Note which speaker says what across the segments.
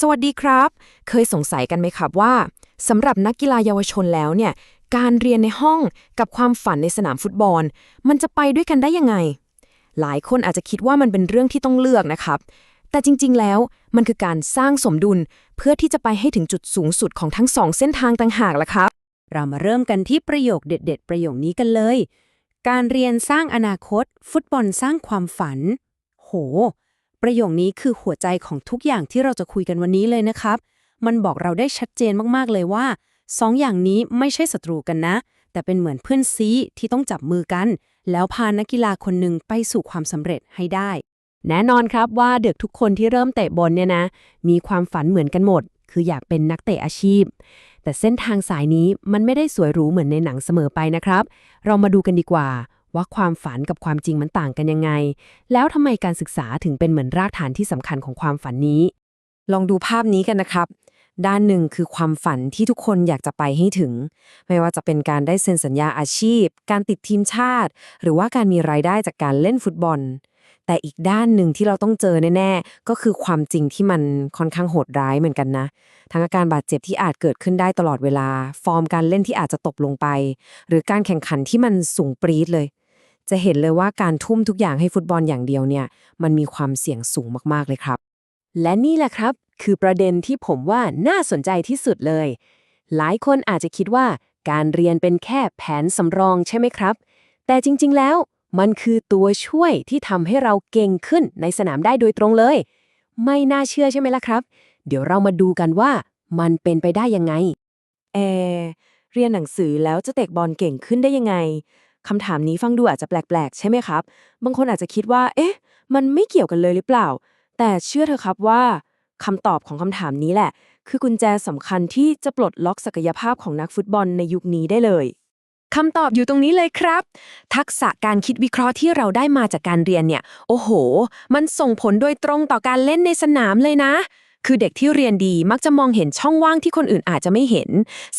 Speaker 1: สวัสดีครับ เคยสงสัยกันไหมครับว่าสำหรับนักกีฬาเยาวชนแล้วเนี่ย การเรียนในห้องกับความฝันในสนามฟุตบอล มันจะไปด้วยกันได้ยังไง หลายคนอาจจะคิดว่ามันเป็นเรื่องที่ต้องเลือกนะครับ แต่จริงๆแล้วมันคือการสร้างสมดุลเพื่อที่จะไปให้ถึงจุดสูงสุดของทั้งสองเส้นทางต่างหากล่ะครับ
Speaker 2: เรามาเริ่มกันที่ประโยคเด็ด ๆ ประโยคนี้กันเลย การเรียนสร้างอนาคต ฟุตบอลสร้างความฝัน โห ประโยคนี้คือหัวใจของทุกอย่างที่เราจะคุยกันวันนี้เลยนะครับ มันบอกเราได้ชัดเจนมากๆเลยว่าสองอย่างนี้ไม่ใช่ศัตรูกันนะ แต่เป็นเหมือนเพื่อนซีที่ต้องจับมือกัน แล้วพานักกีฬาคนหนึ่งไปสู่ความสำเร็จให้ได้ แน่นอนครับว่าเด็กทุกคนที่เริ่มเตะบอลเนี่ยนะ มีความฝันเหมือนกันหมด คืออยากเป็นนักเตะอาชีพ แต่เส้นทางสายนี้มันไม่ได้สวยหรูเหมือนในหนังเสมอไปนะครับ เรามาดูกันดีกว่า ว่าความฝันกับความจริงมันต่างกันยังไง แล้วทำไมการศึกษาถึงเป็นเหมือนรากฐานที่สำคัญของความฝันนี้ ลองดูภาพนี้กันนะครับ ด้านหนึ่งคือความฝันที่ทุกคนอยากจะไปให้ถึง ไม่ว่าจะเป็นการได้เซ็นสัญญาอาชีพ การติดทีมชาติ หรือว่าการมีรายได้จากการเล่นฟุตบอล แต่อีกด้านหนึ่งที่เราต้องเจอแน่ๆ ก็คือความจริงที่มันค่อนข้างโหดร้ายเหมือนกันนะ ทั้งอาการบาดเจ็บที่อาจเกิดขึ้นได้ตลอดเวลา ฟอร์มการเล่นที่อาจจะตกลงไป หรือการแข่งขันที่มันสูงปรี๊ดเลย จะเห็นเลยว่าการทุ่มทุกอย่างให้ฟุตบอลอย่างเดียวเนี่ย มันมีความเสี่ยงสูงมากๆเลยครับ และนี่แหละครับ คือประเด็นที่ผมว่าน่าสนใจที่สุดเลย หลายคนอาจจะคิดว่าการเรียนเป็นแค่แผนสำรองใช่ไหมครับ แต่จริง ๆ แล้ว มันคือตัวช่วยที่ทำให้เราเก่งขึ้นในสนามได้โดยตรงเลย ไม่น่าเชื่อใช่ไหมล่ะครับ เดี๋ยวเรามาดูกันว่ามันเป็นไปได้ยังไง
Speaker 1: แอร์เรียนหนังสือแล้วจะเตะบอลเก่งขึ้นได้ยังไง คำถามนี้ฟังดูอาจจะแปลกๆ ใช่ไหมครับ บางคนอาจจะคิดว่า เอ๊ะ มันไม่เกี่ยวกันเลยหรือเปล่า แต่เชื่อเถอะครับว่าคำตอบของคำถามนี้แหละ คือกุญแจสำคัญที่จะปลดล็อกศักยภาพของนักฟุตบอลในยุคนี้ได้เลยคำตอบอยู่ตรงนี้เลยครับ ทักษะการคิดวิเคราะห์ที่เราได้มาจากการเรียนเนี่ย โอ้โห มันส่งผลโดยตรงต่อการเล่นในสนามเลยนะ คือเด็กที่เรียนดีมักจะมองเห็นช่องว่างที่คนอื่นอาจจะไม่เห็น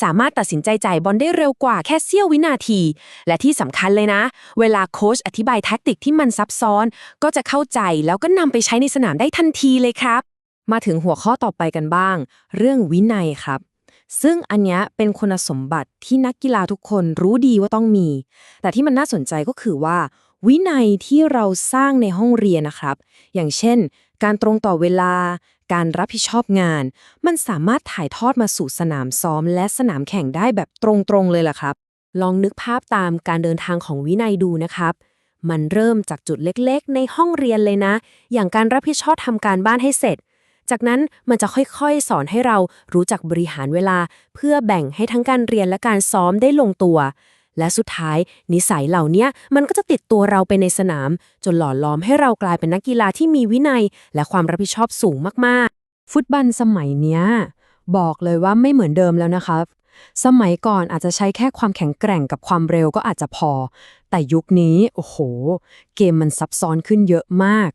Speaker 1: สามารถตัดสินใจจ่ายบอลได้เร็วกว่าแค่เสี้ยววินาที และที่สำคัญเลยนะ เวลาโค้ชอธิบายแท็กติกที่มันซับซ้อน ก็จะเข้าใจแล้วก็นำไปใช้ในสนามได้ทันทีเลยครับ มาถึงหัวข้อต่อไปกันบ้าง เรื่องวินัยครับซึ่งอันนี้เป็นคุณสมบัติที่นักกีฬาทุกคนรู้ดีว่าต้องมี แต่ที่มันน่าสนใจก็คือว่า วินัยที่เราสร้างในห้องเรียนนะครับ อย่างเช่น การตรงต่อเวลา การรับผิดชอบงาน มันสามารถถ่ายทอดมาสู่สนามซ้อม และสนามแข่งได้แบบตรงๆเลยล่ะครับ ลองนึกภาพตามการเดินทางของวินัยดูนะครับ มันเริ่มจากจุดเล็กๆ ในห้องเรียนเลยนะ อย่างการรับผิดชอบทำการบ้านให้เสร็จ จากนั้นมันจะค่อยๆ สอนให้เรารู้จักบริหารเวลา เพื่อแบ่งให้ทั้งการเรียนและการซ้อมได้ลงตัว และสุดท้ายนิสัยเหล่านี้มันก็จะติดตัวเราไปในสนาม จนหล่อล้อมให้เรากลายเป็นนักกีฬาที่มีวินัย และความรับผิดชอบสูงมากๆ ฟุตบอลสมัยเนี้ยบอกเลยว่าไม่เหมือนเดิมแล้วนะครับสมัยก่อนอาจจะใช้แค่ความแข็งแกร่งกับความเร็วก็อาจจะพอ แต่ยุคนี้ โอ้โห เกมมันซับซ้อนขึ้นเยอะมาก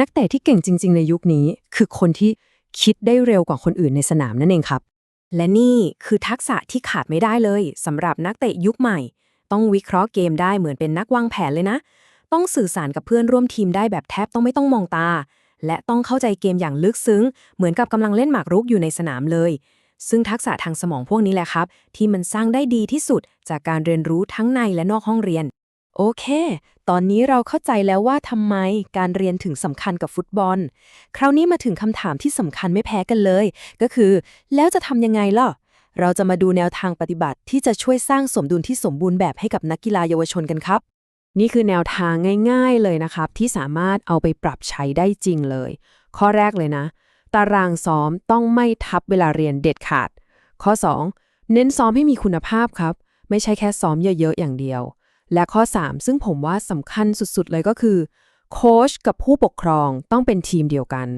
Speaker 1: นักเตะที่เก่งจริง ๆ ในยุคนี้ คือคนที่คิดได้เร็วกว่าคนอื่นในสนามนั่นเองครับ และนี่คือทักษะที่ขาดไม่ได้เลยสำหรับนักเตะยุคใหม่ ต้องวิเคราะห์เกมได้เหมือนเป็นนักวางแผนเลยนะ ต้องสื่อสารกับเพื่อนร่วมทีมได้แบบแทบต้องไม่ต้องมองตา และต้องเข้าใจเกมอย่างลึกซึ้ง เหมือนกับกำลังเล่นหมากรุกอยู่ในสนามเลย ซึ่งทักษะทางสมองพวกนี้แหละครับ ที่มันสร้างได้ดีที่สุดจากการเรียนรู้ทั้งในและนอกห้องเรียน โอเค ตอนนี้เราเข้าใจแล้วว่าทำไมการเรียนถึงสำคัญกับฟุตบอล คราวนี้มาถึงคำถามที่สำคัญไม่แพ้กันเลย ก็คือ แล้วจะทำยังไงล่ะ เราจะมาดูแนวทางปฏิบัติที่จะช่วยสร้างสมดุลที่สมบูรณ์แบบให้กับนักกีฬาเยาวชนกันครับ นี่คือแนวทางง่าย ๆเลยนะครับ ที่สามารถเอาไปปรับใช้ได้จริงเลย ข้อแรกเลยนะ ตารางซ้อมต้องไม่ทับเวลาเรียนเด็ดขาด ข้อ 2 เน้นซ้อมให้มีคุณภาพครับ ไม่ใช่แค่ซ้อมเยอะๆอย่างเดียว และข้อ 3 ซึ่งผมว่าสำคัญสุดๆเลยก็คือโค้ชกับผู้ปกครองต้องเป็นทีมเดียวกัน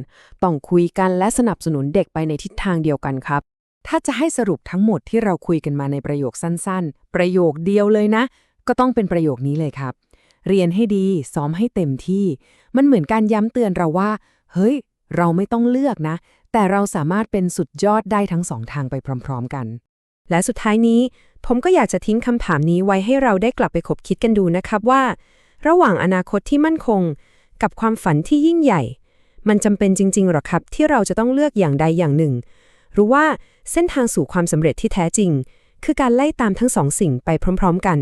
Speaker 1: ต้องคุยกันและสนับสนุนเด็กไปในทิศทางเดียวกันครับ ถ้าจะให้สรุปทั้งหมดที่เราคุยกันมาในประโยคสั้นๆ ประโยคเดียวเลยนะ ก็ต้องเป็นประโยคนี้เลยครับ เรียนให้ดีซ้อมให้เต็มที่ มันเหมือนการย้ำเตือนเราว่า เฮ้ย เราไม่ต้องเลือกนะ แต่เราสามารถเป็นสุดยอดได้ทั้งสองทางไปพร้อม ๆ กัน และสุดท้ายนี้ ผมก็อยากจะทิ้งคำถามนี้ไว้ให้เราได้กลับไปคบคิดกันดูนะครับว่า ระหว่างอนาคตที่มั่นคง กับความฝันที่ยิ่งใหญ่
Speaker 2: มันจำเป็นจริงๆหรอครับ ที่เราจะต้องเลือกอย่างใดอย่างหนึ่ง หรือว่าเส้นทางสู่ความสำเร็จที่แท้จริง คือการไล่ตามทั้งสองสิ่งไปพร้อม ๆ กัน